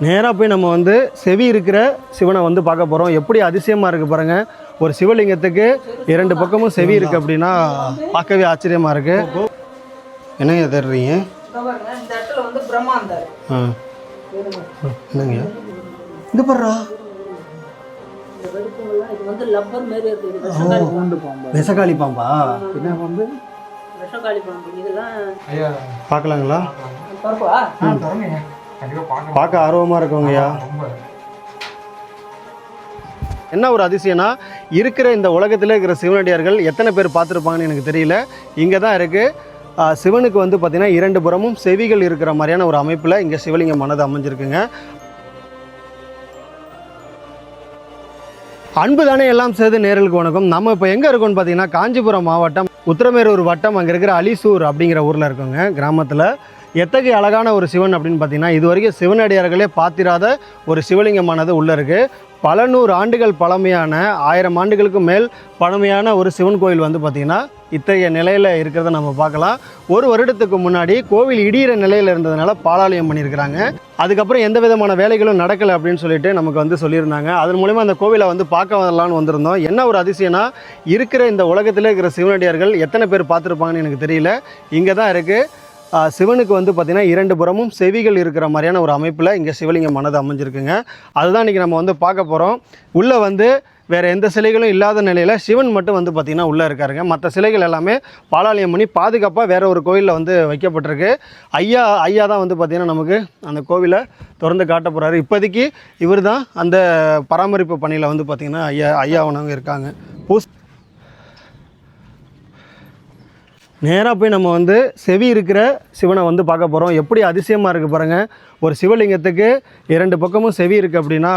நேராக போய் நம்ம வந்து செவி இருக்கிற சிவனை வந்து பார்க்க போகிறோம் எப்படி அதிசயமாக இருக்குது பாருங்கள் ஒரு சிவலிங்கத்துக்கு இரண்டு பக்கமும் செவி இருக்குது அப்படின்னா பார்க்கவே ஆச்சரியமாக இருக்குது என்னங்க தர்றீங்க ஆ. என்னங்க? பாடுறா இது இது விஷக்காளி பாம்பு என்ன பாம்பு? விஷக்காளி பாம்பு. இதெல்லாம் பார்க்கலாங்களா? பார்க்க ஆர்வமாக இருக்கவங்கய்யா? என்ன ஒரு அதிசயம்னா இருக்கிற இந்த உலகத்தில் இருக்கிற சிவனடியார்கள் எத்தனை பேர் பார்த்துருப்பாங்கன்னு எனக்கு தெரியல. இங்கே தான் இருக்குது சிவனுக்கு வந்து பார்த்திங்கன்னா இரண்டு புறமும் செவிகள் இருக்கிற மாதிரியான ஒரு அமைப்பில் இங்கே சிவலிங்கம் மனது அமைஞ்சிருக்குங்க. அன்பு தானே எல்லாம் சேர்ந்து நேரலுக்கு வணக்கம். நம்ம இப்போ எங்கே இருக்கோம்னு பார்த்தீங்கன்னா காஞ்சிபுரம் மாவட்டம் உத்திரமேரூர் வட்டம் அங்கே இருக்கிற அலிசூர் அப்படிங்கிற ஊரில் இருக்கோங்க கிராமத்தில். எத்தகைய அழகான ஒரு சிவன் அப்படின்னு பார்த்தீங்கன்னா இது வரைக்கும் சிவனடியார்களே பார்த்திராத ஒரு சிவலிங்கமானது உள்ளே இருக்குது பல நூறு ஆண்டுகள் பழமையான ஆயிரம் ஆண்டுகளுக்கு மேல் பழமையான ஒரு சிவன் கோயில் வந்து பார்த்திங்கன்னா இத்தகைய நிலையில் இருக்கிறத நம்ம பார்க்கலாம். ஒரு வருடத்துக்கு முன்னாடி கோவில் இடிகிற நிலையில் இருந்ததுனால பாலாலயம் பண்ணியிருக்கிறாங்க. அதுக்கப்புறம் எந்த விதமான வேலைகளும் நடக்கலை அப்படின்னு சொல்லிட்டு நமக்கு வந்து சொல்லியிருந்தாங்க. அதன் மூலயமா அந்த கோவிலை வந்து பார்க்க வரலான்னு வந்திருந்தோம். என்ன ஒரு அதிசயம்னா இருக்கிற இந்த உலகத்தில் இருக்கிற சிவனடியார்கள் எத்தனை பேர் பார்த்துருப்பாங்கன்னு எனக்கு தெரியல. இங்கே தான் இருக்குது சிவனுக்கு வந்து பார்த்திங்கன்னா இரண்டு புறமும் செவிகள் இருக்கிற மாதிரியான ஒரு அமைப்பில் இங்கே சிவலிங்கம் மனது அமைஞ்சிருக்குங்க. அதுதான் இன்றைக்கி நம்ம வந்து பார்க்க போகிறோம் உள்ளே வந்து வேறு எந்த சிலைகளும் இல்லாத நிலையில் சிவன் மட்டும் வந்து பார்த்திங்கன்னா உள்ளே இருக்காருங்க. மற்ற சிலைகள் எல்லாமே பாலாலயம் பண்ணி பாதுகாப்பாக வேறு ஒரு கோவிலில் வந்து வைக்கப்பட்டிருக்கு. ஐயா ஐயா தான் வந்து பார்த்திங்கன்னா நமக்கு அந்த கோவிலை திறந்து காட்ட போகிறாரு இப்போதைக்கு இவர் தான் அந்த பராமரிப்பு பணியில் வந்து பார்த்திங்கன்னா ஐயா ஐயாவனவங்க இருக்காங்க. பூஸ் நேராக போய் நம்ம வந்து செவி இருக்கிற சிவனை வந்து பார்க்க போகிறோம் எப்படி அதிசயமாக இருக்குது பாருங்கள் ஒரு சிவலிங்கத்துக்கு இரண்டு பக்கமும் செவி இருக்குது அப்படின்னா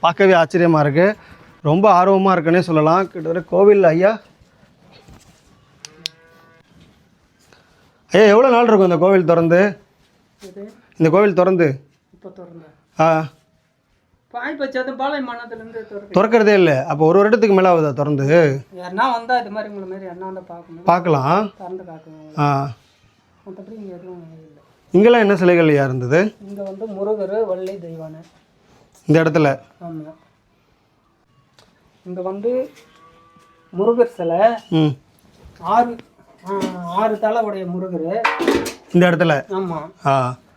பார்க்கவே ஆச்சரியமாக இருக்குது ரொம்ப ஆர்வமாக இருக்குன்னே சொல்லலாம். கிட்டத்தட்ட கோவில் ஐயா. ஐயா எவ்வளோ நாள் இருக்கும் இந்த கோவில் திறந்து? இந்த கோவில் திறந்த. ஆ. பாய் பச்சாத பாலை மன்னத்துலேருந்து திறக்கு திறக்கிறதே இல்லை. அப்போ ஒரு வருடத்துக்கு மேலே ஆகுதா திறந்து? யாருன்னா வந்தா இது மாதிரி உங்களை மாதிரி யாருன்னா வந்தால் பார்க்கணும். பார்க்கலாம். திறந்து காக்கணும் ஆ. மற்றபடி இங்கே எதுவும் இல்லை. இங்கெல்லாம் என்ன சிலைகள் ஐயா இருந்தது? இங்கே வந்து முருகர் வள்ளி தெய்வானை. இந்த இடத்துல? ஆமாம் இங்கே வந்து முருகர் சிலை. ஆறு ஆறு தலை உடைய முருகர். இந்த இடத்துல? ஆமாம் ஆ.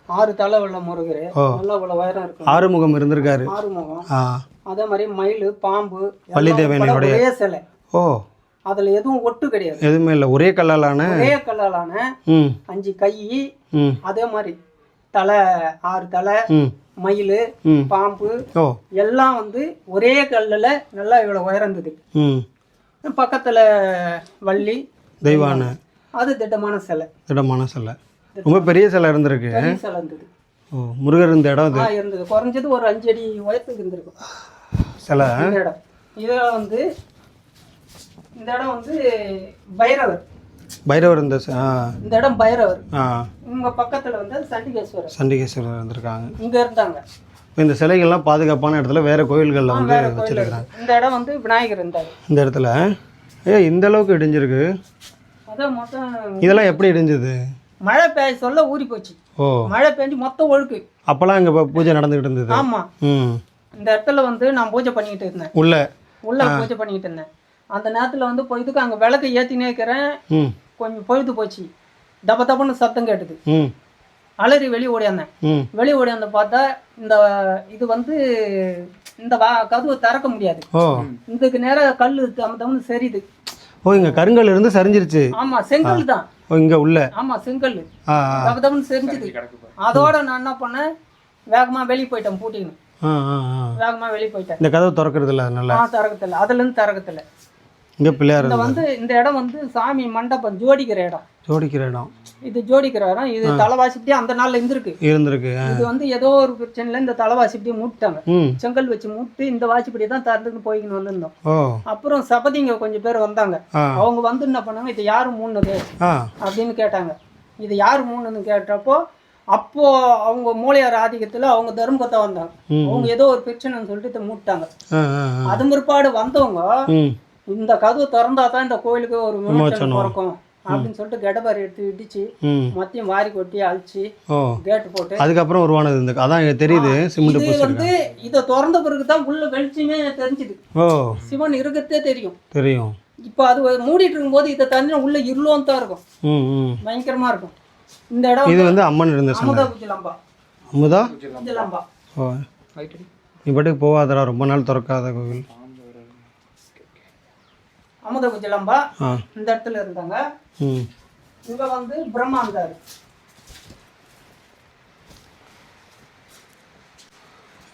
ஆறு தலை உள்ள முருகர். நல்லா இவ்வளோ உயரம் இருக்கும் ஆறுமுகம் இருந்திருக்காரு. ஆறு முகம் ஆ. அதே மாதிரி மயில் பாம்பு வள்ளி எல்லாம் தேவனையுடைய- உட்பட ஒரே சிலை. ஓ. அதில் எதுவும் ஒட்டு கிடையாது. எதுவுமே இல்லை. ஒரே கல்லாலான ஒரே கல்லாலான அஞ்சு கை அதே மாதிரி தலை ஆறு தலை மயில் பாம்பு எல்லாம் வந்து ஒரே கல்லில் நல்லா இவ்வளோ உயர்ந்தது பக்கத்தில் வள்ளி தெய்வான. அது திட்டமான சிலை. இடமான சிலை. ரொம்ப பெரிய சிலை இருந்திருக்கு. பெரிய சிலை இருந்தது. ஓ முருகர் இந்த இடம் இது ஆ இருந்தது. குறைஞ்சது ஒரு அஞ்சு அடி உயரத்துக்கு இருந்திருக்கும். சிலை? இந்த இடம். இதில் வந்து இந்த இடம் வந்து பைரவர். பைரவர் இந்த சி- ஆ. இந்த இடம் பைரவர். ஆ. உங்க பக்கத்தில் வந்து சண்டிகேஸ்வரர். சண்டிகேஸ்வரர் இருந்திருக்காங்க. இங்கே இருந்தாங்க. இப்போ இந்த சிலைகள்லாம் பாதுகாப்பான இடத்துல வேற கோயில்களில் வந்து வேற கோயில் வச்சிருக்கிறாங்க. இருக்கு. இந்த இடம் வந்து விநாயகர் இருந்தார் இந்த இடத்துல? ஏ இந்த அளவுக்கு இடிஞ்சிருக்கு. அதான் மொத்தம் இதெல்லாம் எப்படி இடிஞ்சது? மழை பெய்ய சொல்ல ஊறி போச்சு. மழை பெஞ்சு மொத்தம் ஒழுக்கு. அப்போல்லாம் இங்கே பூஜை நடந்துக்கிட்டு இருந்தது. ஆமா. ம். இந்த இடத்துல வந்து நான் பூஜை பண்ணிக்கிட்டு இருந்தேன். உள்ள. உள்ள பூஜை பண்ணிக்கிட்டு இருந்தேன். அந்த நேரத்தில் வந்து பொழுதுக்கு அங்கே விளக்கு ஏற்றினே இருக்கிறேன். கொஞ்சம் பொழுது போச்சு. தப்ப தப்பன்னு சத்தம் கேட்டுது. அலறி வெளியே ஓடியாந்தேன் வெளியே ஓடியாந்த பார்த்தா இந்த இது வந்து இந்த வா கதவு திறக்க முடியாது. இதுக்கு நேராக கல் தம்ம தம்மனு சரியுது ஓ இங்கே கருங்கல் இருந்து சரிஞ்சிருச்சு. ஆமா செங்கல் தான். இங்கே உள்ள. ஆமா செங்கல். தம்மனு செரிஞ்சுது. அதோட நான் என்ன பண்ணேன்? வேகமா வெளியே போயிட்டேன் பூட்டிக்கணும் வேகமா வெளியே போயிட்டேன். இந்த கதவு திறக்கிறது இல்லை அதனால. ஆ திறக்கத்தில்ல அதுல இருந்து திறக்கத்தில்ல இங்கே பிள்ளையார் இந்த இருந்தது வந்து இந்த இடம் வந்து சாமி மண்டபம் ஜோடிக்கிற இடம். ஜோடிக்கிற இடம். இது ஜோடிக்கிற இடம். இது தலைவாசிப்படியே அந்த நாள்ல இருந்திருக்கு. இருந்திருக்கு. இது வந்து ஏதோ ஒரு பிரச்சனையில இந்த தலைவாசிப்படியே மூட்டாங்க. செங்கல் வச்சு மூட்டு இந்த வாசிப்படி தான் திறந்துட்டு போய்க்கின்னு வந்திருந்தோம். அப்புறம் சபதிங்க கொஞ்சம் பேர் வந்தாங்க. அவங்க வந்து என்ன பண்ணாங்க இது யாரு மூணுது அப்படின்னு கேட்டாங்க. இது யார் மூணுன்னு கேட்டப்போ அப்போ அவங்க மூளையார் ஆதிக்கத்துல அவங்க தர்மகத்தா வந்தாங்க. அவங்க ஏதோ ஒரு பிரச்சனைன்னு சொல்லிட்டு இதை மூட்டாங்க. அது பிற்பாடு வந்தவங்க இந்த கதவு திறந்தா தான் இந்த கோயிலுக்கு ஒரு விமோச்சனம் பிறக்கும். அப்படின்னு சொல்லிட்டு கெடபாரி எடுத்து இடிச்சு ம். மொத்தையும் வாரி கொட்டி அழிச்சு கேட்டு போட்டு. அதுக்கப்புறம் உருவானது இந்த அதான் எனக்கு தெரியுது சிமெண்ட் இது பூசி வந்து இதை திறந்த பிறகு தான் உள்ள வெளிச்சமே தெரிஞ்சுது. ஓ. சிவன் இருக்கிறதே தெரியும். தெரியும். இப்போ அது மூடிட்டு இருக்கும்போது இதை தண்ணி உள்ள இருளோன்னு தான் இருக்கும். ம் ம். பயங்கரமா இருக்கும். இந்த இடம் இது வந்து அம்மன் இருந்த அமுதா குஜிலம்பா அமுதா? குஜிலம்பா ஓ. நீ பாட்டுக்கு போகாதடா ரொம்ப நாள் திறக்காத கோவில். அமுத குஜிலம்பா இந்த இடத்துல இருந்தாங்க. ம். இங்க வந்து பிரம்மா இருந்தாரு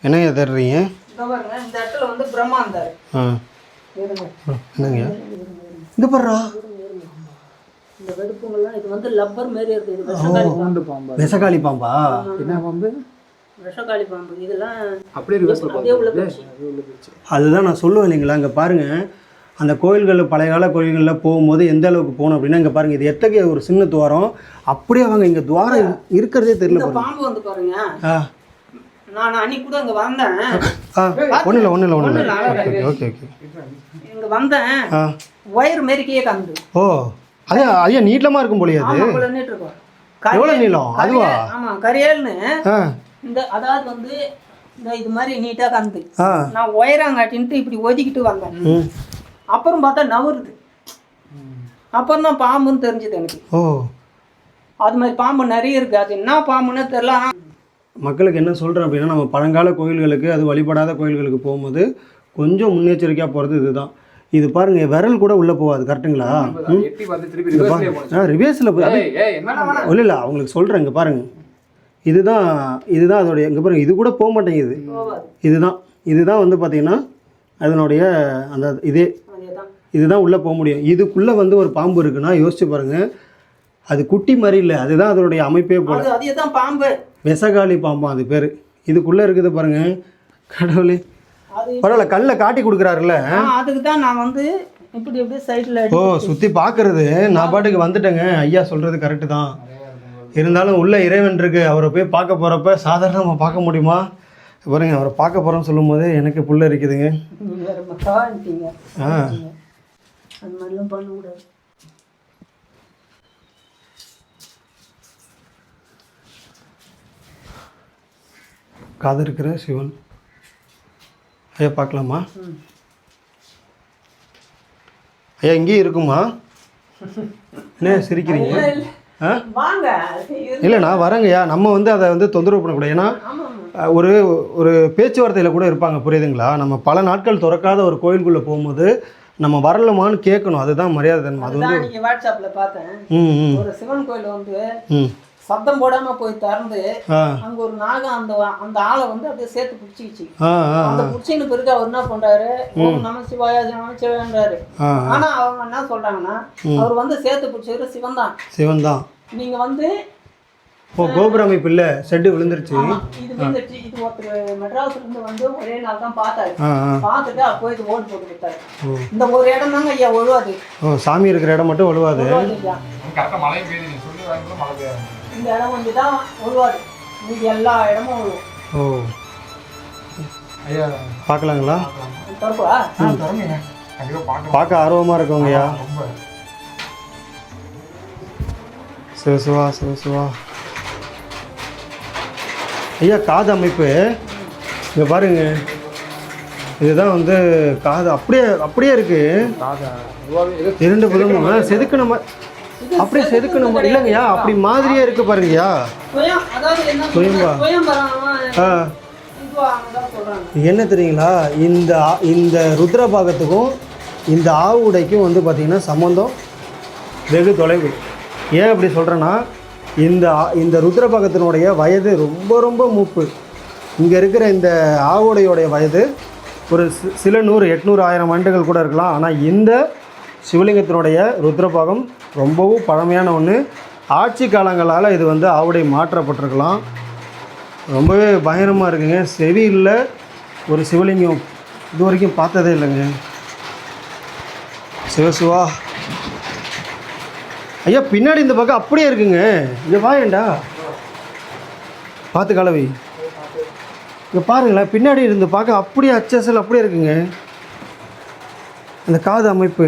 என்னங்க தேடுறீங்க இங்க பாருங்க இந்த இடத்துல வந்து பிரம்மா இருந்தாரு ஆ இருங்க என்னங்க இங்கே போடுறா இந்த வெடுப்புங்கள்லாம் இது வந்து லப்பர் மாரி இருக்கு. இது விஷகாலி பாம்பு. பாம்பு விஷகாளி பாம்பா? என்ன பாம்பு? விஷகாலி பாம்பு. இதெல்லாம் அப்படியே அதுதான் நான் சொல்லுவேன் இல்லைங்களா இங்கே பாருங்கள் அந்த கோயில்கள் பழைய கால கோயில்களில் போகும்போது எந்த அளவுக்கு போகணும் அப்படின்னா இங்கே பாருங்கள் இது எத்தகைய ஒரு சின்ன துவாரம். அப்படியே அவங்க இங்கே துவாரம் இருக்கிறதே தெரியல பாம்பு வந்து பாருங்க. ஆ. நான் அன்னைக்கு கூட இங்க வந்தேன். ஒன்றும் இல்லை ஒன்றும் இல்லை ஒன்றும் இல்லை ஒண்ணும் இல்ல, ஓகே ஓகே. இங்க வந்தேன். ஒயர் மாரிக்கே கந்து ஓ ஐயா ஐயா நீட்டமாக இருக்கும் போலயே அது. எவ்வளோ நீளம் அதுவா? கரியல், ஆமா கரியல்னு. ஆ. இந்த அதாவது வந்து இந்த இது மாதிரி நீட்டா கந்து நான் ஒயராங்காட்டின்ட்டு இப்படி ஒதுக்கிட்டு வந்தேன். அப்புறம் பார்த்தா நவருது. அப்புறம் தான் பாம்புன்னு தெரிஞ்சது எனக்கு. ஓ. அது மாதிரி பாம்பு நிறைய இருக்கு. அது என்ன பாம்புன்னு தெரியல. ஆனா மக்களுக்கு என்ன சொல்கிறேன் அப்படின்னா நம்ம பழங்கால கோயில்களுக்கு அது வழிபடாத கோயில்களுக்கு போகும்போது கொஞ்சம் முன்னெச்சரிக்கையாக போகிறது இதுதான். இது பாருங்க விரல் கூட உள்ளே போகாது கரெக்டுங்களா ரிவேர்ஸில் இல்லை இல்லை அவங்களுக்கு சொல்கிறேன் இங்கே பாருங்க. இதுதான் இதுதான் அதோடைய இங்கே பாருங்க இது கூட போக மாட்டேங்குது. இதுதான். இதுதான் வந்து பார்த்தீங்கன்னா அதனுடைய அந்த இதே இதுதான் உள்ளே போக முடியும். இதுக்குள்ளே வந்து ஒரு பாம்பு இருக்குன்னா யோசிச்சு பாருங்க. அது குட்டி மாதிரி இல்லை. அதுதான் அதனுடைய அமைப்பே போல. அது அதேதான் பாம்பு. விஷகாலி பாம்பா அது பேர். இதுக்குள்ளே இருக்குது பாருங்க. கடவுளே. பரவாயில்ல கல்லை காட்டி கொடுக்குறாருல்ல. அதுக்கு தான் நான் வந்து இப்படி இப்படி சைடில் ஓ சுற்றி பார்க்கறது. நான் பாட்டுக்கு வந்துட்டேங்க. ஐயா சொல்கிறது கரெக்டு தான். இருந்தாலும் உள்ள இறைவன் இருக்கு. அவரை போய் பார்க்க போகிறப்ப சாதாரணமாக பார்க்க முடியுமா? பாருங்க அவரை பார்க்க போகிறோம்னு சொல்லும் போது எனக்கு புல்ல இருக்குதுங்க ஆ. அது மாதிரிலாம் பண்ணக்கூடாது காது இருக்கிற சிவன். ஐயா பார்க்கலாமா. ஐயா இங்கேயும் இருக்குமா? என்ன சிரிக்கிறீங்க. ஆ? இல்லை நான் வரேங்கய்யா நம்ம வந்து அதை வந்து தொந்தரவு பண்ணக்கூடாது. ஏன்னா ஒரு ஒரு பேச்சுவார்த்தையில் கூட இருப்பாங்க. புரியுதுங்களா? நம்ம பல நாட்கள் திறக்காத ஒரு கோயிலுக்குள்ளே போகும்போது நம்ம வரலாமான்னு கேட்கணும். அதுதான் மரியாதை தன்மை அது வந்து அதான் நீங்க வாட்ஸ்அப்ல பார்த்தேன். ஒரு சிவன் கோயில் வந்து சத்தம் போடாம போய் திறந்து அங்க ஒரு நாகம் அந்த அந்த ஆளை வந்து அப்படியே சேர்த்து பிடிச்சிக்கிச்சு. அந்த பிடிச்சின்னு பிறகு அவர் என்ன பண்றாரு? நம சிவாயா நம சிவாயன்றாரு. ஆனா அவங்க என்ன சொல்றாங்கன்னா அவர் வந்து சேர்த்து பிடிச்சவர் சிவன் தான் சிவன் தான் நீங்க வந்து ஓ கோபுர அமைப்பு இல்லை. செட்டு விழுந்துருச்சு. ஆமா, இது வந்துச்சு இது ஒருத்தர் மெட்ராஸ்ல இருந்து வந்து ஒரே நாள் தான் பார்த்தாரு. ஆ ஆ. பார்த்துட்டு அப்போ இது ஓட்டு போட்டு கொடுத்தாரு ஓ. இந்த ஒரு இடம் தாங்க ஐயா ஒழுவாது. ஓ சாமி இருக்கிற இடம் மட்டும் ஒழுவாது? இந்த இடம் கொஞ்சம் தான் ஒழுவாது. மீதி எல்லா இடமும் ஒழுவும் ஓ. ஐயா. பார்க்கலாங்களா? தருப்பா பார்க்க ஆர்வமாக இருக்கவங்கய்யா சிவசிவா சிவசிவா. ஐயா காது அமைப்பு. இங்கே பாருங்க. இதுதான் வந்து காது. அப்படியே அப்படியே இருக்கு. காதா? இதுவாவே ஏதோ இரண்டு புதமும் செதுக்கணும்? அப்படியே செதுக்கணும் இல்லைங்கய்யா அப்படி மாதிரியே இருக்கு பாருங்கய்யா சுயம் அதாவது என்ன சுயம்பா. ஆ. என்ன தெரியுங்களா? இந்த ஆ- இந்த ருத்ரபாகத்துக்கும் இந்த ஆவு உடைக்கும் வந்து பார்த்திங்கன்னா சம்மந்தம் வெகு தொலைவு. ஏன் அப்படி சொல்கிறேன்னா இந்த ஆ- இந்த ருத்ரபகத்தினுடைய வயது ரொம்ப ரொம்ப மூப்பு. இங்கே இருக்கிற இந்த ஆவுடையோடைய வயது ஒரு சில நூறு எட்நூறு ஆயிரம் ஆண்டுகள் கூட இருக்கலாம். ஆனால் இந்த சிவலிங்கத்தினுடைய ருத்ரபாகம் ரொம்பவும் பழமையான ஒன்று ஆட்சி காலங்களால் இது வந்து ஆவுடை மாற்றப்பட்டிருக்கலாம். ரொம்பவே பயங்கரமாக இருக்குங்க. செவியில் ஒரு சிவலிங்கம். இது வரைக்கும் பார்த்ததே இல்லைங்க. சிவசிவா. ஐயா பின்னாடி இந்த பக்கம் அப்படியே இருக்குங்க. இங்கே வாயேண்டா பார்த்து கலவை. இங்கே பாருங்களேன் பின்னாடி இருந்து பார்க்க அப்படியே அச்சசல் அப்படியே இருக்குங்க. அந்த காது அமைப்பு.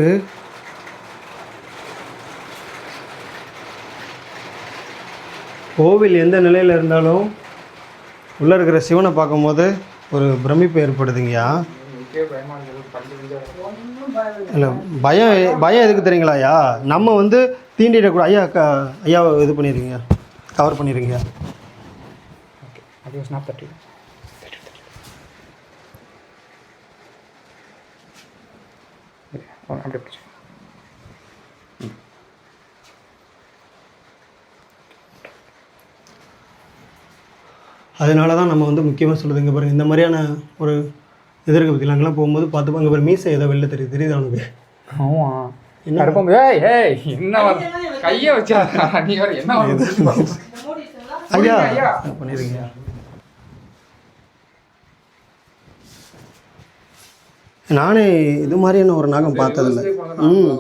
கோவில் எந்த நிலையில் இருந்தாலும் உள்ளே இருக்கிற சிவனை பார்க்கும்போது ஒரு பிரமிப்பு ஏற்படுதுங்கய்யா. இல்லை. பயம் பயம் எதுக்கு தெரியுங்களா ஐயா? நம்ம வந்து தீண்டிடக்கூட ஐயா க ஐயா இது பண்ணிடுறீங்க கவர் பிடிச்சி. அதனால தான் நம்ம வந்து முக்கியமாக சொல்லுது இங்கே பாருங்க. இந்த மாதிரியான ஒரு எதிர்க்க பற்றிலாம் அங்கெல்லாம் போகும்போது பார்த்து அங்கே பாரு மீசை ஏதோ வெளில தெரியுது. தெரியுது அவனுக்கு ஆமா. என்ன? கருப்பம் ஏய் ஏய் என்ன வர கையை வச்சா நீ வேற என்ன வருது இந்த மூடிட்டுங்களா? ஐயா. பண்ணிடுறீங்க நானே இது மாதிரியான ஒரு நாகம் பார்த்ததில்ல. ம்.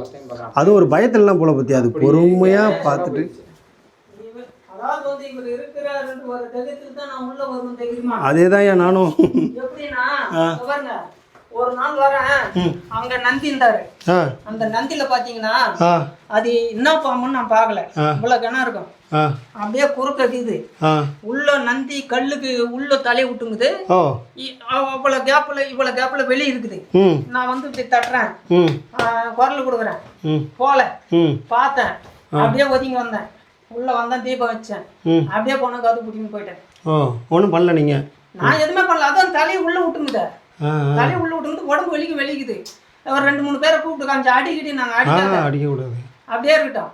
அது ஒரு பயத்துலலாம் போல பற்றி அது பொறுமையாக பார்த்துட்டு இவர் இருக்கிறாருன்ற ஒரு தைரியத்துக்கு தான் நான் உள்ள வருவேன் தெரியுமா? அதே தான் நானும். எப்படின்னா பாருங்க. ஒரு நாள் வரேன். அங்க நந்தி இருந்தாரு. அந்த நந்தியில பாத்தீங்கன்னா அது என்ன பாம்புன்னு நான் பார்க்கல. இவ்வளவு கிணறு இருக்கும். அப்படியே குறுக்க இது உள்ள நந்தி கல்லுக்கு உள்ள தலையை விட்டுங்குது. அவ்வளவு கேப்ல இவ்வளவு கேப்ல வெளியே இருக்குது. நான் வந்து இப்படி தட்டுறேன். குரல் கொடுக்குறேன். போல. பார்த்தேன். அப்படியே ஒதுங்கி வந்தேன். உள்ள வந்தேன் தீபம் வச்சேன். அப்படியே போன காது பிடிக்கின்னு போயிட்டேன். ஓ ஒன்றும் பண்ணல நீங்கள் நான் எதுவுமே பண்ணல. அதான் தலையை உள்ள ஆ தலையை உள்ள விட்டுங்குது உடம்பு வலிக்கு வெளிக்குது. ஒரு ரெண்டு மூணு பேரை கூப்பிட்டு காமிச்சு அடிக்கடி நாங்க ஆ அடிக்காத. அடிக்கக்கூடாது அப்படியே இருக்கட்டும்.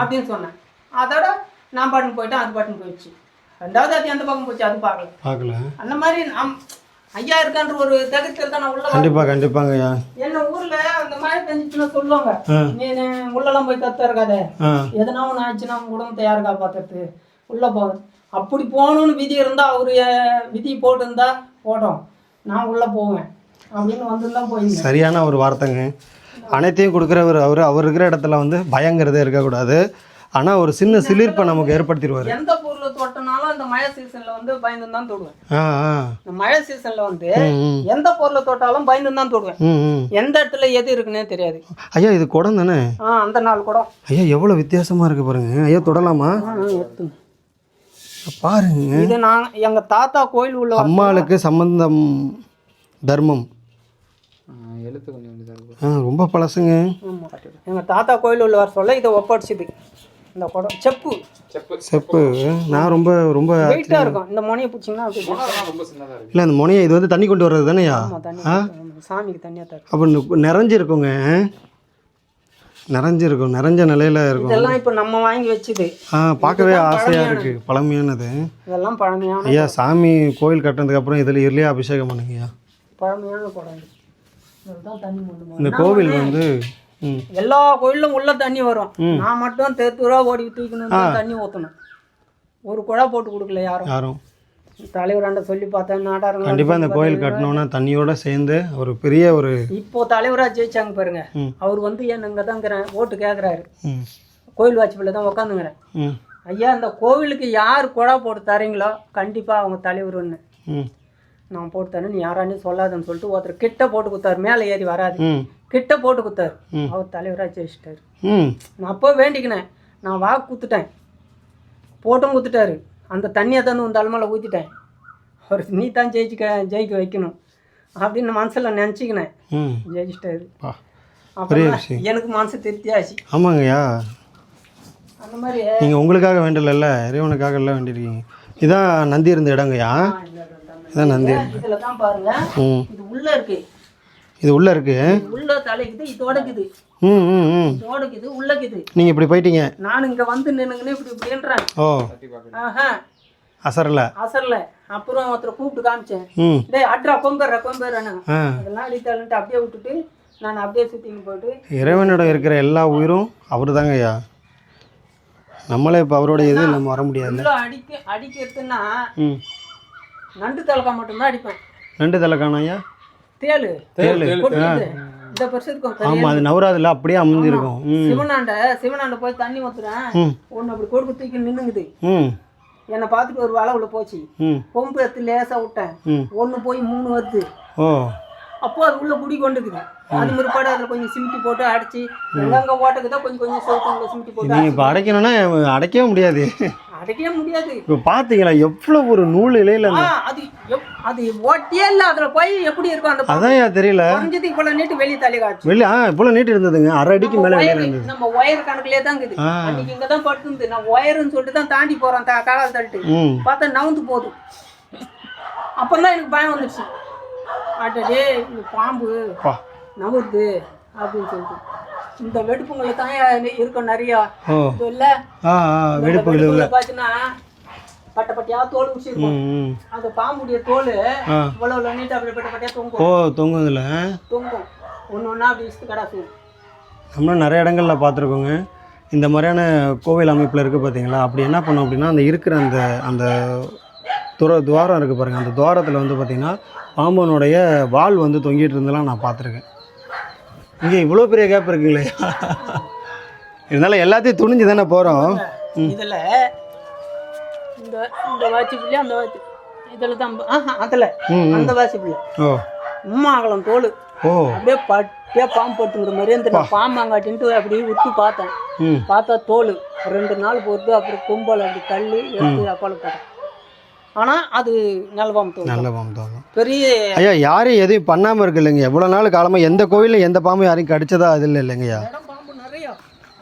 அப்படின்னு சொன்னேன். அதோட நான் பாட்டுன்னு போயிட்டேன் அது பாட்டுன்னு போயிடுச்சு. ரெண்டாவது அது எந்த பக்கம் போச்சு அது பார்க்கல. பார்க்கல. அந்த மாதிரி நம் ஐயா இருக்கான்ற ஒரு தகத்தில் தான் நான் உள்ள. கண்டிப்பாக கண்டிப்பாங்க ஐயா. என்ன ஊர்ல அந்த மாதிரி செஞ்சுச்சுன்னா சொல்லுவாங்க. நீ உள்ளெல்லாம் போய் கத்த இருக்காத. எதனா ஒன்று ஆச்சுன்னா உங்க குடும்பத்தை யாரு காப்பாத்துறது உள்ள போகுது அப்படி போகணும்னு விதி இருந்தா அவரு விதி போட்டிருந்தா போட்டோம். நான் உள்ள போவேன். அப்படின்னு வந்து போயிருந்தேன் சரியான ஒரு வார்த்தைங்க. அனைத்தையும் கொடுக்குறவர் அவர். அவர் இருக்கிற இடத்துல வந்து பயங்கிறதே இருக்கக்கூடாது. ஆனால் ஒரு சின்ன சிலிர்ப்பை நமக்கு ஏற்படுத்திடுவார். எந்த பொருளை தொட்டனாலும் அந்த மழை சீசன்ல வந்து பயந்து தான் தொடுவேன். இந்த மழை சீசன்ல வந்து எந்த பொருளை தொட்டாலும் பயந்து தான் தொடுவேன். எந்த இடத்துல எது இருக்குன்னே தெரியாது. ஐயா இது குடம் தானே? ஆ அந்த நாள் கூட ஐயா எவ்வளோ வித்தியாசமாக இருக்கு பாருங்க. ஐயா தொடலாமா? பாருங்க. இது நான் எங்க தாத்தா கோயில் உள்ள அம்மாளுக்கு சம்பந்தம் தர்மம். எழுத்து கொஞ்சம் ரொம்ப பழசுங்க. ஆமா. எங்க தாத்தா கோயில் உள்ள வர சொல்ல இதை ஒப்படைச்சிது. இந்த குடம் செப்பு. செப்பு. நான் ரொம்ப ரொம்ப வெயிட்டா இருக்கும். இந்த முனையை பிடிச்சிங்கன்னா இல்லை அந்த முனையை இது வந்து தண்ணி கொண்டு வர்றது தானேயா ஆமா, தண்ணி ஆமா, சாமிக்கு தண்ணியா தரும் அப்போ நிறைஞ்சிருக்குங்க. நிறைஞ்சிருக்கும். நிறைஞ்ச நிலையில இருக்கும். இதெல்லாம் இப்ப நம்ம வாங்கி வச்சுது. ஆ பார்க்கவே ஆசையாக இருக்கு. பழமையானது. இதெல்லாம் பழமையான ஐயா சாமி கோயில் கட்டினதுக்கு அப்புறம் இதில் இதுலேயே அபிஷேகம் பண்ணுங்கய்யா. பழமையான குடம் இந்த கோவில் வந்து எல்லா கோயிலும் உள்ள தண்ணி வரும். நான் மட்டும் தெருத்துரா ஓடி தூக்கணும் தண்ணி ஊற்றணும் ஒரு குழா போட்டு கொடுக்கல யாரும். யாரும். தலைவராண்ட சொல்லி பார்த்தேன் நாடாருங்க கண்டிப்பாக இந்த கோயில் கட்டணும்னா தண்ணியோட சேர்ந்து ஒரு பெரிய ஒரு இப்போ தலைவரா ஜெயிச்சாங்க பாருங்க. அவர் வந்து என் இங்கே தான் ஓட்டு கேட்குறாரு கோயில் வாட்சிப்பில் தான் உட்காந்துங்கிறேன் ஐயா இந்த கோவிலுக்கு யார் குழா போட்டு தரீங்களோ கண்டிப்பாக அவங்க தலைவர்னு ம். நான் போட்டு தரேன் நீ யாரானே சொல்லாதுன்னு சொல்லிட்டு ஒருத்தர் கிட்ட போட்டு கொடுத்தாரு. மேலே ஏறி வராது. கிட்ட போட்டு கொடுத்தாரு. அவர் தலைவராக ஜெயிச்சிட்டாரு. நான் அப்போ வேண்டிக்கினேன். நான் வாக்கு குத்துட்டேன். போட்டும் குத்துட்டாரு. அந்த தண்ணியை தந்து உன் தலைமையில் ஊற்றிட்டேன் அவர் நீ தான் ஜெயிச்சுக்க ஜெயிக்க வைக்கணும் அப்படின்னு மனசில் நினச்சிக்கினேன். ஜெயிச்சிட்டாரு. அப்புறம். எனக்கு மனசு திருப்தியாச்சு. ஆமாங்கய்யா. அந்த மாதிரி நீங்கள் உங்களுக்காக வேண்டலைல்ல இறைவனுக்காக எல்லாம் வேண்டியிருக்கீங்க. இதான் நந்தி இருந்த இடங்கய்யா இதான் நந்தி இதில் தான் பாருங்க. ம். இது உள்ள இருக்கு. இது உள்ளே இருக்கு. இது உள்ள தலைக்குது இதோட இருக்குது ம் ம் ம். இதோட இருக்குது உள்ளக்குது. நீங்கள் இப்படி போயிட்டீங்க. நான் இங்கே வந்து நின்னுங்கன்னு இப்படி இப்படின்றேன் ஓ. ஆஹா. அசரில். அசரில். அப்புறம் ஒருத்தரை கூப்பிட்டு காமிச்சேன். ம். டேய் அட்ரா கொம்பேற கொம்பேறன்னு அதெல்லாம் அடித்தாலுன்ட்டு அப்படியே விட்டுட்டு நான் அப்படியே சுற்றின்னு போயிட்டு இறைவனிடம் இருக்கிற எல்லா உயிரும் அவர் தாங்கய்யா நம்மளே இப்போ அவரோட இது நம்ம வர முடியாது. உள்ள அடிக்க அடிக்கிறதுன்னா நண்டு தலக்கா மட்டும்தான் அடிப்பேன். ரெண்டு தலை காணையா தேளு. தேளு இந்த பெருசு இருக்கும் ஆமாம் அது நவராதில் அப்படியே அமைஞ்சிருக்கும் சிவனாண்ட சிவனாண்ட போய் தண்ணி ஊத்துறேன். ம். ஒன்று அப்படி கொடுக்கு தூக்கி நின்னுங்குது. என்னை பார்த்துட்டு ஒரு வலை உள்ள போச்சு. ம். கொம்பு எடுத்து லேசாக விட்டேன். ஒன்று போய் மூணு வருது. அப்போ அது உள்ள குடி கொண்டுக்குது. அது முற்பாடு அதில் கொஞ்சம் சிமிட்டி போட்டு அடிச்சு எங்கெங்க ஓட்டக்குதோ கொஞ்சம் கொஞ்சம் சோத்துங்களை சிமிட்டி போட்டு நீங்கள் இப்போ அடைக்கணும்னா அடைக்கவே முடியாது. அடைக்கவே முடியாது. இப்போ பார்த்தீங்களா எவ்வளோ ஒரு நூல் இலையில அது அது ஓட்டியே இல்ல அதுல போய் எப்படி இருக்கும் அந்த? அதான் தெரியல. குறைஞ்சது இவ்வளவு நீட்டு வெளியே தள்ளி காய்ச்சி. வெளியே ஆ இவ்வளோ நீட்டு இருந்ததுங்க. அரை அடிக்கு மேலே வெளியே இருந்தது. நம்ம ஒயர் கணக்குலயே தான் இருக்குது. ஆ. அன்னைக்கு இங்க தான் படுத்துருந்து நான் ஒயர்னு சொல்லிட்டு தான் தாண்டி போறேன் தா காலால் தள்ளிட்டு. பார்த்தா நவுந்து போகுது. அப்பந்தான் எனக்கு பயம் வந்துடுச்சு அட்டடே இந்த பாம்பு. நவுறுது. அப்படின்னு சொல்லிட்டு. இந்த வெடுப்புங்களை தான் இருக்கும் நிறையா. ஓ. இது இல்ல? ஆ ஆ வெடிப்புகள் இல்லை. பார்த்தீங்கன்னா பட்ட பட்டியா தோல் உச்சிருக்கும் ம் ம். அந்த பாம்புடைய தோல் ஆ. இவ்வளவு இவ்வளவு நீட்டா அப்படி பட்ட பட்டியா ஓ தொங்கும் தொங்குதுல தொங்கும். ஒன்று ஒன்றா அப்படி இசுத்து கடாசும் நம்மளும் நிறைய இடங்கள்ல பார்த்துருக்கோங்க. இந்த மாதிரியான கோவில் அமைப்பில் இருக்குது பார்த்தீங்களா அப்படி என்ன பண்ணும் அப்படின்னா அந்த இருக்கிற அந்த அந்த துற துவாரம் இருக்குது பாருங்கள் அந்த துவாரத்தில் வந்து பார்த்திங்கன்னா பாம்பனுடைய வால் வந்து தொங்கிட்டு இருந்தெல்லாம் நான் பார்த்துருக்கேன். இங்கே இவ்வளோ பெரிய கேப் இருக்குங்களே. இருந்தாலும் எல்லாத்தையும் துணிஞ்சு தானே போகிறோம் இதுல இந்த இந்த வாட்சி பிள்ளை அந்த வாட்சி இதுல தான் ஆஹா அதுல. அந்த வாட்சி பிள்ளை. ஓ. உம்மா அகலம் தோல். ஓ. அப்படியே பட்டியா பாம்பு போட்டுங்கிற மாதிரி அந்த பாம்பாங்காட்டின்ட்டு அப்படியே உத்து பார்த்தேன். பார்த்தா தோல். ரெண்டு நாள் பொறுத்து அப்புறம் கும்பல் அப்படி தள்ளி எடுத்து அப்பால போட்டேன். ஆனா அது நல்பாம்பு தோல் நல்ல பாம்பு தான் பெரிய ஐயா யாரையும் எதையும் பண்ணாமல் இருக்கு இல்லைங்க எவ்வளோ நாள் காலமாக எந்த கோவிலில் எந்த பாம்பும் யாரையும் கடிச்சதா அது இல்லை இல்லைங்கய்யா பாம்பு நிறைய.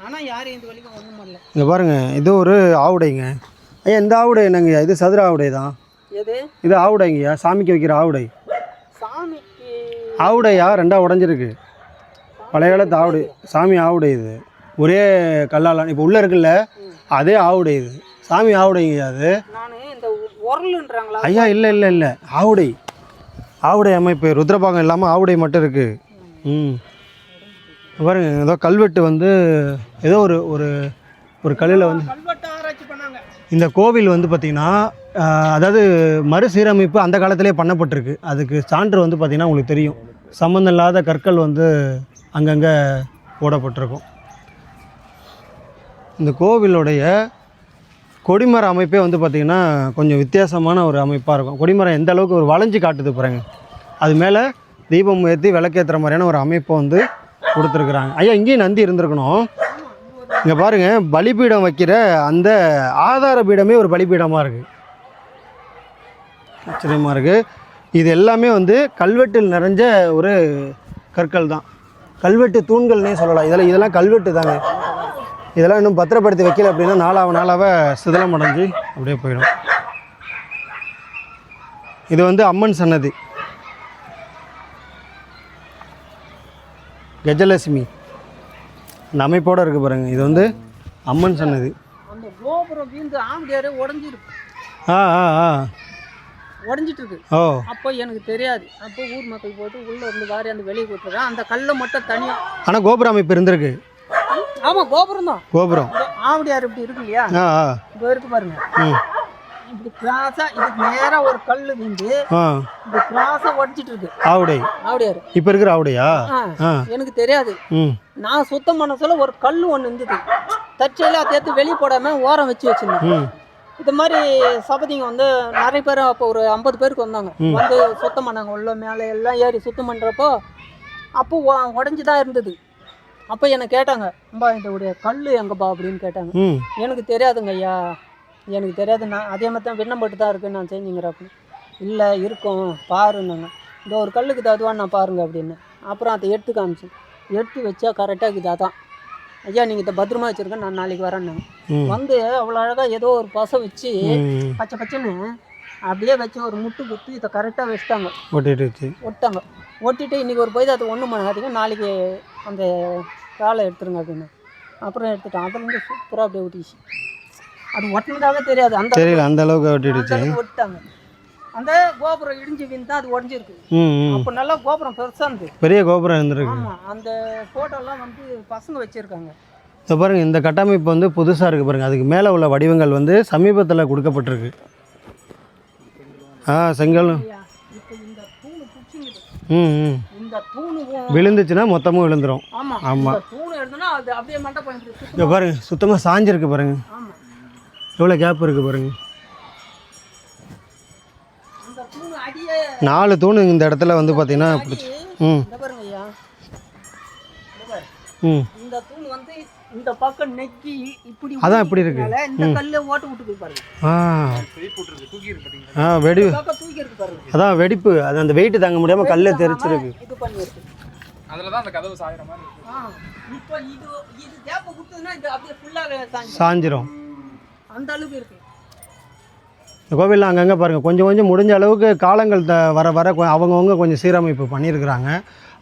ஆனா யாரும் இந்த வரைக்கும் ஒன்றும் பண்ணல இங்கே பாருங்க இது ஒரு ஆவுடைங்க. ஐயா இந்த ஆவுடை என்னங்கய்யா இது சதுர ஆவுடை தான். எது? இது ஆவுடைங்கய்யா சாமிக்கு வைக்கிற ஆவுடை. சாமிக்கு ஆவுடையா? ரெண்டா உடஞ்சிருக்கு. பழைய காலத்து ஆவுடை. சாமி ஆவுடை இது. ஒரே கல்லால் இப்போ உள்ளே இருக்குல்ல அதே ஆவுடை இது. சாமி ஆவுடைங்கய்யா அது. நான் உரலுன்றாங்களா ஐயா இல்லை இல்லை இல்லை. ஆவுடை. ஆவுடை அமைப்பு. ருத்ரபாகம் இல்லாமல் ஆவுடை மட்டும் இருக்குது ம். பாருங்க ஏதோ கல்வெட்டு வந்து ஏதோ ஒரு ஒரு ஒரு கல்லில் வந்து இந்த கோவில் வந்து பார்த்திங்கன்னா அதாவது மறுசீரமைப்பு அந்த காலத்திலே பண்ணப்பட்டிருக்கு. அதுக்கு சான்று வந்து பார்த்திங்கன்னா உங்களுக்கு தெரியும். சம்மந்தம் இல்லாத கற்கள் வந்து அங்கங்கே போடப்பட்டிருக்கும். இந்த கோவிலுடைய கொடிமர அமைப்பே வந்து பார்த்திங்கன்னா கொஞ்சம் வித்தியாசமான ஒரு அமைப்பாக இருக்கும். கொடிமரம் எந்த அளவுக்கு ஒரு வளைஞ்சு காட்டுது பாருங்க. அது மேலே தீபம் ஏற்றி விளக்கேற்றுற மாதிரியான ஒரு அமைப்பை வந்து கொடுத்துருக்குறாங்க. ஐயா இங்கேயும் நந்தி இருந்திருக்கணும். இங்கே பாருங்கள் பலிபீடம் வைக்கிற அந்த ஆதார பீடமே ஒரு பலிபீடமாக இருக்குது ஆச்சரியமாக இருக்குது இது எல்லாமே வந்து கல்வெட்டில் நிறைஞ்ச ஒரு கற்கள் தான். கல்வெட்டு தூண்கள்னே சொல்லலாம். இதெல்லாம் இதெல்லாம் கல்வெட்டு தாங்க. இதெல்லாம் இன்னும் பத்திரப்படுத்தி வைக்கல அப்படின்னா நாளாக நாளாக சிதலம் அடைஞ்சு அப்படியே போயிடும். இது வந்து அம்மன் சன்னதி. கஜலட்சுமி. இந்த அமைப்போடு இருக்குது பாருங்க. இது வந்து அம்மன் சன்னதி. அந்த கோபுரம் வீந்து ஆம்பியாரே உடஞ்சிருக்கு. ஆ ஆ ஆ. உடஞ்சிட்டு இருக்கு ஓ. அப்போ எனக்கு தெரியாது. அப்போ ஊர் மக்கள் போட்டு உள்ள இருந்து வாரி அந்த வெளியே கொடுத்துருக்கான் அந்த கல்லை மட்டும் தனியா ஆனால் கோபுர அமைப்பு இருந்திருக்கு. ஆமா கோபுரம் தான். கோபுரம். ஆவடியார் இப்படி இருக்கு இல்லையா இப்போ இருக்கு பாருங்க. இப்படி கிராஸா இதுக்கு நேரா ஒரு கல் வீந்து இப்படி கிராஸா உடஞ்சிட்டு இருக்கு. ஆவுடை. ஆவடியார். இப்போ இருக்கிற ஆவுடையா? எனக்கு தெரியாது. நான் சுத்தம் பண்ண சொல்ல ஒரு கல் ஒன்று இருந்தது. தற்செயலாக அதை எடுத்து வெளியே போடாம ஓரம் வச்சு வச்சிருந்தேன். இது மாதிரி சபதிங்க வந்து நிறைய பேர் அப்போ ஒரு ஐம்பது பேருக்கு வந்தாங்க. வந்து சுத்தம் பண்ணாங்க. உள்ள மேலே எல்லாம் ஏறி சுத்தம் பண்ணுறப்போ அப்போ உடஞ்சி தான் இருந்தது. அப்போ என்னை கேட்டாங்க அம்பா இதோடைய கல் எங்கப்பா? அப்படின்னு கேட்டாங்க. எனக்கு தெரியாதுங்க ஐயா. எனக்கு தெரியாது. நான் அதே மாதிரி தான் விண்ணப்பட்டு தான் இருக்குன்னு நான் செஞ்சுங்கிறப்ப இல்லை இருக்கும். பாருன்னாங்க. இந்த ஒரு கல்லுக்கு ததுவா நான் பாருங்க அப்படின்னு. அப்புறம் அதை எடுத்து காமிச்சேன். எடுத்து வச்சா கரெக்டாக இருக்குது. அதான். ஐயா நீங்கள் இதை பத்திரமா வச்சுருக்க நான் நாளைக்கு வரேன்னாங்க. ம். வந்து அவ்வளோ அழகாக ஏதோ ஒரு பசை வச்சு பச்சை பச்சைன்னு அப்படியே வச்சு ஒரு முட்டு குத்து இதை கரெக்டாக வச்சுட்டாங்க. ஒட்டிடுச்சு ஒட்டாங்க. ஒட்டிட்டு இன்றைக்கி ஒரு போய் அது ஒன்றும் பண்ணாதீங்க. நாளைக்கு அந்த காலை எடுத்துருங்க அப்படின்னு. அப்புறம் எடுத்துட்டேன். அதுலேருந்து சூப்பராக அப்படியே ஒட்டிச்சு அது ஒட்டினதாவே தெரியாது. அந்த தெரியல அந்த அளவுக்கு ஒட்டிடுச்சு. ஒட்டிட்டாங்க. அந்த கோபுரம் இடிஞ்சு விழுந்தா அது உடஞ்சிருக்கு அப்போ நல்லா கோபுரம் பெருசாக இருந்தது. பெரிய கோபுரம் இருந்திருக்கு. ஆமாம் அந்த ஃபோட்டோலாம் வந்து பசங்க வச்சுருக்காங்க. இப்போ பாருங்க இந்த கட்டமைப்பு வந்து புதுசாக இருக்குது பாருங்க. அதுக்கு மேலே உள்ள வடிவங்கள் வந்து சமீபத்தில் கொடுக்கப்பட்டிருக்கு. ஆ செங்கல். இப்போ இந்த தூணு பிடிச்சிங்குது ம் ம். இந்த தூணு விழுந்துச்சுன்னா மொத்தமும் விழுந்துரும். ஆமாம் ஆமா. இந்த தூணு எடுத்தோன்னா அது அப்படியே மண்டை போயிட்டு இங்கே பாருங்க சுத்தமாக சாஞ்சிருக்கு பாருங்க. ஆமாம் எவ்வளோ கேப் இருக்குது பாருங்க. நாலு தூணு இந்த இடத்துல வந்து பார்த்தீங்கன்னா பிடிச்சி. ம். இந்த தூண் வந்து இந்த பக்கம் நெக்கி இப்படி அதான் இப்படி இருக்கு. இந்த கல்ல ஓட்ட விட்டு பாருங்க. ஆ. தூக்கி இருக்கு பார்த்தீங்களா ஆ வெடி தூக்கி இருக்கு பாருங்க. அதான் வெடிப்பு. அது அந்த வெயிட் தாங்க முடியாமல் கல்லே தெரிச்சிருக்கு. இது பண்ணிருக்கு அதில் தான் அந்த கதவு சாயிற மாதிரி இருக்கு. இப்போ இது இது தேப்ப கொடுத்ததுன்னா இது அப்படியே ஃபுல்லாக சாஞ்சு சாஞ்சிரும். அந்த அளவுக்கு இருக்கு. இந்த கோவிலில் அங்கங்கே பாருங்கள் கொஞ்சம் கொஞ்சம் முடிஞ்ச அளவுக்கு காலங்கள் த வர வர அவங்கவங்க கொஞ்சம் சீரமைப்பு பண்ணியிருக்கிறாங்க.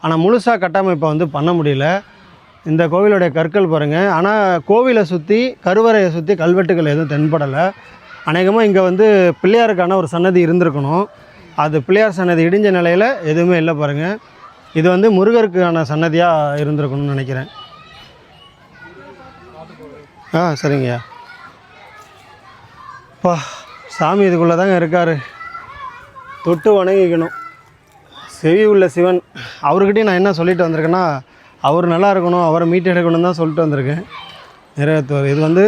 ஆனால் முழுசாக கட்டமைப்பை வந்து பண்ண முடியல. இந்த கோவிலுடைய கற்கள் பாருங்கள் ஆனால் கோவிலை சுற்றி கருவறையை சுற்றி கல்வெட்டுகள் எதுவும் தென்படலை. அநேகமாக இங்கே வந்து பிள்ளையாருக்கான ஒரு சன்னதி இருந்திருக்கணும். அது பிள்ளையார் சன்னதி இடிஞ்ச நிலையில் எதுவுமே இல்லை பாருங்கள் இது வந்து முருகருக்கான சன்னதியாக இருந்திருக்கணும்னு நினைக்கிறேன். ஆ சரிங்கய்யா. பா சாமி இதுக்குள்ளே தாங்க இருக்கார். தொட்டு வணங்கிக்கணும். செவி உள்ள சிவன். அவர்கிட்டையும் நான் என்ன சொல்லிட்டு வந்திருக்கேன்னா அவர் நல்லா இருக்கணும் அவரை மீட் எடுக்கணும் தான் சொல்லிட்டு வந்திருக்கேன். நிறைவேற்றுவார் இது வந்து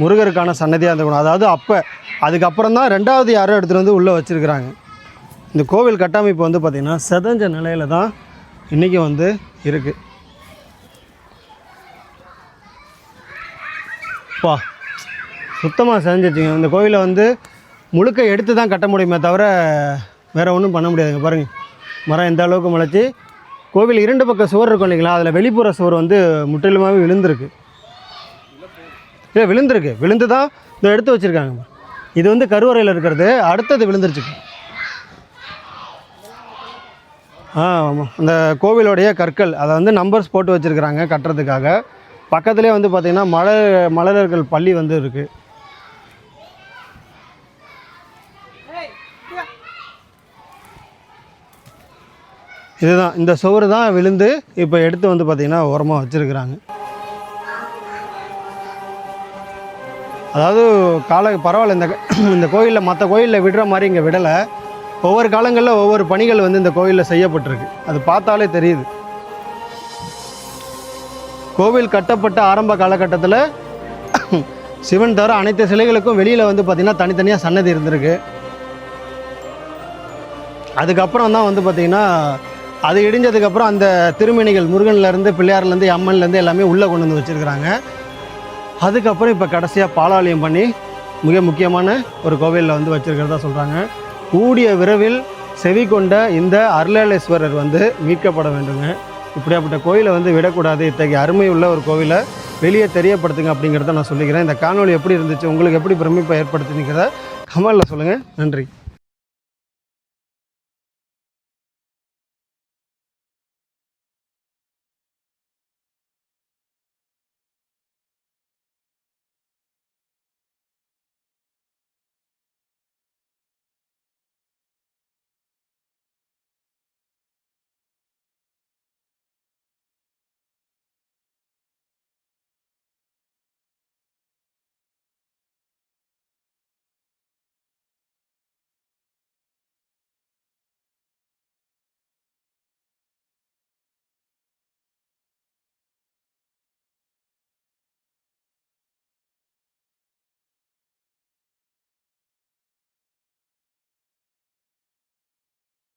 முருகருக்கான சன்னதியாக இருந்திருக்கணும் அதாவது அப்போ அதுக்கப்புறம் தான் ரெண்டாவது யாரோ எடுத்துகிட்டு வந்து உள்ளே வச்சுருக்கிறாங்க. இந்த கோவில் கட்டமைப்பு வந்து பார்த்திங்கன்னா செதஞ்ச நிலையில தான் இன்றைக்கி வந்து இருக்குது பா சுத்தமாக செதஞ்சிச்சிங்க இந்த கோவிலை வந்து முழுக்க எடுத்து தான் கட்ட முடியுமே தவிர வேறு ஒன்றும் பண்ண முடியாதுங்க. பாருங்கள் மரம் எந்த அளவுக்கு முளைச்சி கோவில் இரண்டு பக்கம் சுவர் இருக்கும் இல்லைங்களா? அதில் வெளிப்புற சுவர் வந்து முற்றிலுமாகவே விழுந்திருக்கு. இல்லை விழுந்திருக்கு. விழுந்து தான் இதை எடுத்து வச்சுருக்காங்க. இது வந்து கருவறையில் இருக்கிறது. அடுத்தது விழுந்துருச்சு. ஆ ஆமாம் அந்த கோவிலுடைய கற்கள் அதை வந்து நம்பர்ஸ் போட்டு வச்சுருக்குறாங்க கட்டுறதுக்காக. பக்கத்துலேயே வந்து பார்த்திங்கன்னா மலர் மலரர்கள் பள்ளி வந்து இருக்குது இதுதான். இந்த சுவர் தான் விழுந்து இப்போ எடுத்து வந்து பார்த்திங்கன்னா ஓரமாக வச்சுருக்குறாங்க. அதாவது கால பரவாயில்ல இந்த இந்த கோயிலில் மற்ற கோயிலில் விடுற மாதிரி இங்கே விடலை. ஒவ்வொரு காலங்களில் ஒவ்வொரு பணிகள் வந்து இந்த கோயிலில் செய்யப்பட்டிருக்கு. அது பார்த்தாலே தெரியுது. கோவில் கட்டப்பட்ட ஆரம்ப காலகட்டத்தில் சிவன் தவிர அனைத்து சிலைகளுக்கும் வெளியில் வந்து பார்த்திங்கன்னா தனித்தனியாக சன்னதி இருந்திருக்கு. அதுக்கப்புறம் தான் வந்து பார்த்திங்கன்னா அது இடிஞ்சதுக்கப்புறம் அந்த திருமணிகள் முருகன்லேருந்து பிள்ளையார்லேருந்து அம்மன்லேருந்து எல்லாமே உள்ளே கொண்டு வந்து வச்சுருக்கிறாங்க. அதுக்கப்புறம் இப்போ கடைசியாக பாலாலயம் பண்ணி மிக முக்கியமான ஒரு கோவிலில் வந்து வச்சுருக்கிறதா சொல்கிறாங்க கூடிய விரைவில் செவி கொண்ட இந்த அருளாளேஸ்வரர் வந்து மீட்கப்பட வேண்டுங்க. இப்படியாப்பட்ட கோயிலை வந்து விடக்கூடாது. இத்தகைய அருமை உள்ள ஒரு கோவிலை வெளியே தெரியப்படுத்துங்க அப்படிங்கிறத நான் சொல்லிக்கிறேன். இந்த காணொளி எப்படி இருந்துச்சு? உங்களுக்கு எப்படி பிரமிப்பை ஏற்படுத்தினுங்கிறத கமெண்டில் சொல்லுங்கள் நன்றி.